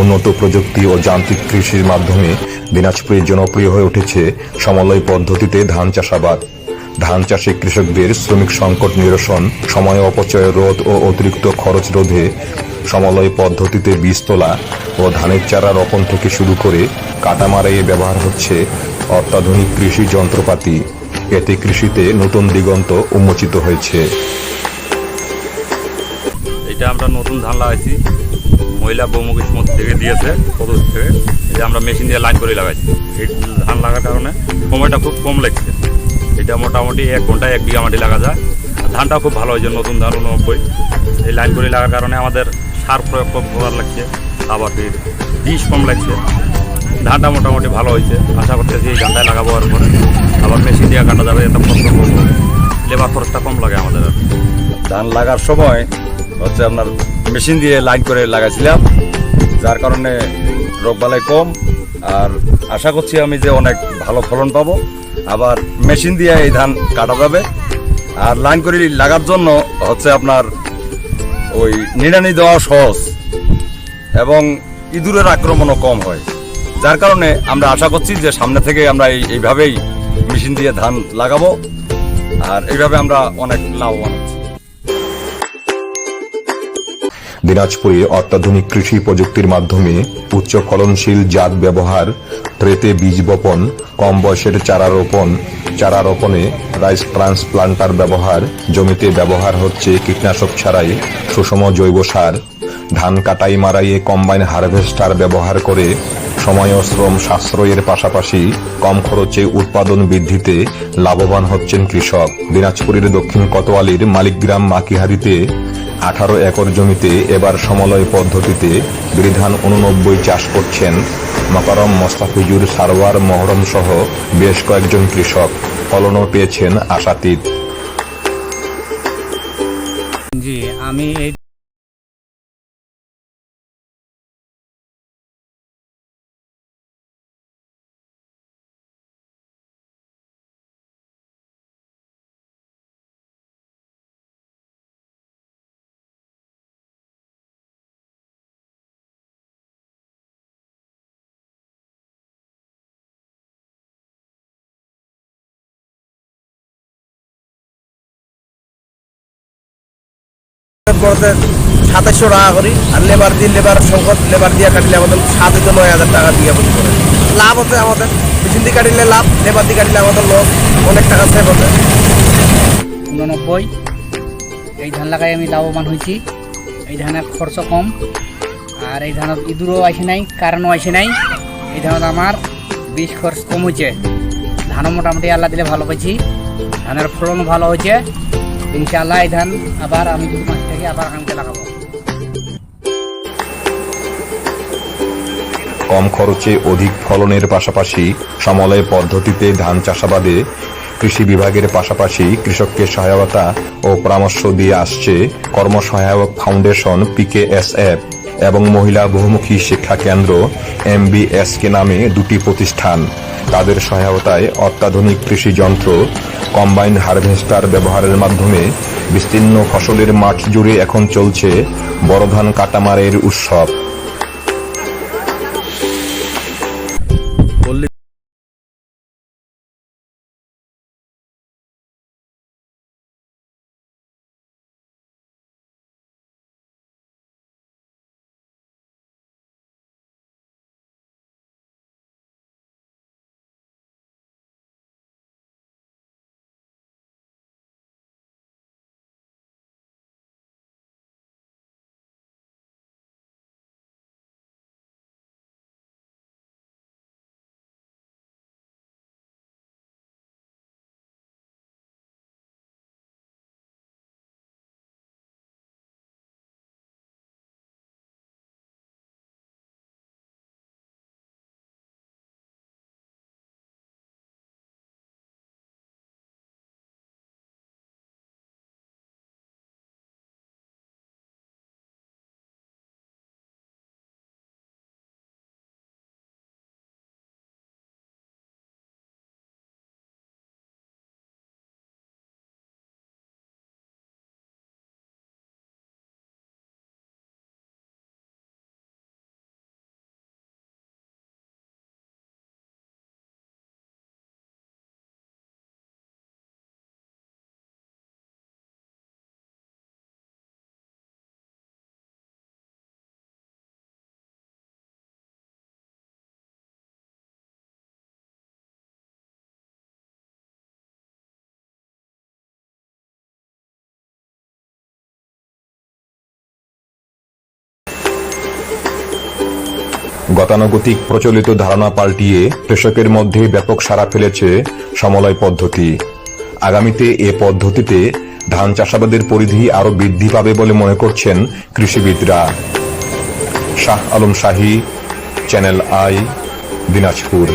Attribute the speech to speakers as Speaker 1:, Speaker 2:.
Speaker 1: উন্নত প্রযুক্তি ও যান্ত্রিক কৃষির মাধ্যমে দিনাজপুরে জনপ্রিয় হয়ে উঠেছে সমলয় পদ্ধতিতে ধান চাষাবাদ। ধান চাষে কৃষকদের শ্রমিক সংকট নিরসন, সময় অপচয় রোধ ও অতিরিক্ত খরচ রোধে সমলয় পদ্ধতিতে বীজ তোলা ও ধানের চারা রোপণ থেকে শুরু করে কাটা মারাইয়ে ব্যবহার হচ্ছে অত্যাধুনিক কৃষি যন্ত্রপাতি। এতে কৃষিতে নতুন দিগন্ত উন্মোচিত হয়েছে।
Speaker 2: এটা আমরা নতুন ধান লাগাইছি। মহিলা বৌমুখী সমুদ্র থেকে দিয়েছে পদুর থেকে এটা আমরা মেশিন দিয়ে লাইন করে লাগাইছি। এই ধান লাগার কারণে সময়টা খুব কম লাগছে। এটা মোটামুটি এক ঘন্টায় এক বিঘা মাটি লাগা যায়। আর ধানটা খুব ভালো হয়েছে নতুন ধান উনব্বই এই লাইন করে লাগার কারণে আমাদের সার প্রয়োগ কম করার লাগছে, আবার ফির বীজ কম লাগছে। ধানটা মোটামুটি ভালো হয়েছে। আশা করতেছি এই ধানটায় লাগাবো আর পরে। আবার মেশিন দিয়ে কাটা যাবে এত কষ্ট করব। লেবার খরচটা কম লাগে আমাদের
Speaker 3: ধান লাগার সময় হচ্ছে আপনার মেশিন দিয়ে লাইন করে লাগাইছিলাম, যার কারণে রোগবালাই কম। আর আশা করছি আমি যে অনেক ভালো ফলন পাবো। আবার মেশিন দিয়ে এই ধান কাটা যাবে। আর লাইন করে লাগার জন্য হচ্ছে আপনার ওই নিড়ানি দেওয়া সহজ এবং ইঁদুরের আক্রমণও কম হয়। যার কারণে আমরা আশা করছি যে সামনে থেকে আমরা এইভাবেই মেশিন দিয়ে ধান লাগাবো। আর এইভাবে আমরা অনেক লাভবান হচ্ছি
Speaker 1: দিনাজপুরে অত্যাধুনিক কৃষি প্রযুক্তির মাধ্যমে উচ্চ ফলনশীল জাত ব্যবহার ট্রেতে বীজ বপন, কম বয়সের চারা রোপণ, চারা রোপণে রাইস ট্রান্সপ্লান্টার ব্যবহার, জমিতে ব্যবহার হচ্ছে কীটনাশক ছাড়াই সুষম জৈব সার, ধান কাটাই মারাইয়ে কম্বাইন হারভেস্টার ব্যবহার করে সময় ও শ্রম সাশ্রয়ের পাশাপাশি কম খরচে উৎপাদন বৃদ্ধিতে লাভবান হচ্ছেন কৃষক। দিনাজপুরের দক্ষিণ কোতোয়ালির মালিকগ্রাম মাকিহারিতে আঠারো একর জমিতে এবার সমলয় পদ্ধতিতে বিধান উননব্বই চাষ করছেন মকরম মোস্তাফিজুর সারওয়ার মহরম সহ বেশ কয়েকজন কৃষক। ফলনও পেয়েছেন আশাতীত।
Speaker 4: জি, আমি এই
Speaker 5: করতে সাতাশশো টাকা করি, আর লেবার দিয়ে লেবার সংকট লেবার দিয়ে কাটলে আমাদের সাত থেকে নয় হাজার টাকা দিয়ে আমাদের করে। লাভ হচ্ছে আমাদের, মেশিন দিয়ে কাটলে লাভ লেবার দিয়ে কাটলে আমাদের লস অনেক টাকা সেভ হচ্ছে
Speaker 4: উননব্বই, এই ধান লাগাই আমি লাভবান হয়েছি। এই ধানের খরচ কম, আর এই ধানত ইঁদুরও আসে নাই, কারণও আসে নাই। এই ধানত আমার বীজ খরচ কম হয়েছে। ধানও মোটামুটি আল্লাহ দিলে ভালো পাইছি। ধানের ফলনও ভালো হয়েছে। ইনশাআল্লাহ এই ধান আবার আমি দু মাস থেকে আবার আগামীতে লাগাবো।
Speaker 1: কম খরচে অধিক ফলনের পাশাপাশি সমলয় পদ্ধতিতে ধান চাষাবাদে কৃষি বিভাগের পাশাপাশি কৃষককে সহায়তা ও পরামর্শ দিয়ে আসছে কর্মসহায়ক ফাউন্ডেশন পিকেএসএফ। এবং মহিলা বহুমুখী শিক্ষা কেন্দ্র এমবিএসকে নামে দুটি প্রতিষ্ঠান। তাদের সহায়তায় অত্যাধুনিক কৃষি যন্ত্র, কম্বাইন হারভেস্টার ব্যবহারের মাধ্যমে বিস্তীর্ণ ফসলের মাঠ জুড়ে এখন চলছে বড় ধান কাটামারের উৎসব। গতানুগতিক প্রচলিত ধারণা পাল্টিয়ে কৃষকের মধ্যে ব্যাপক সাড়া ফেলেছে সমলয় পদ্ধতি। আগামীতে এ পদ্ধতিতে ধান চাষাবাদের পরিধি আরও বৃদ্ধি পাবে বলে মনে করছেন কৃষিবিদরা। Shah Alam Shahi, channel I, Dinajpur.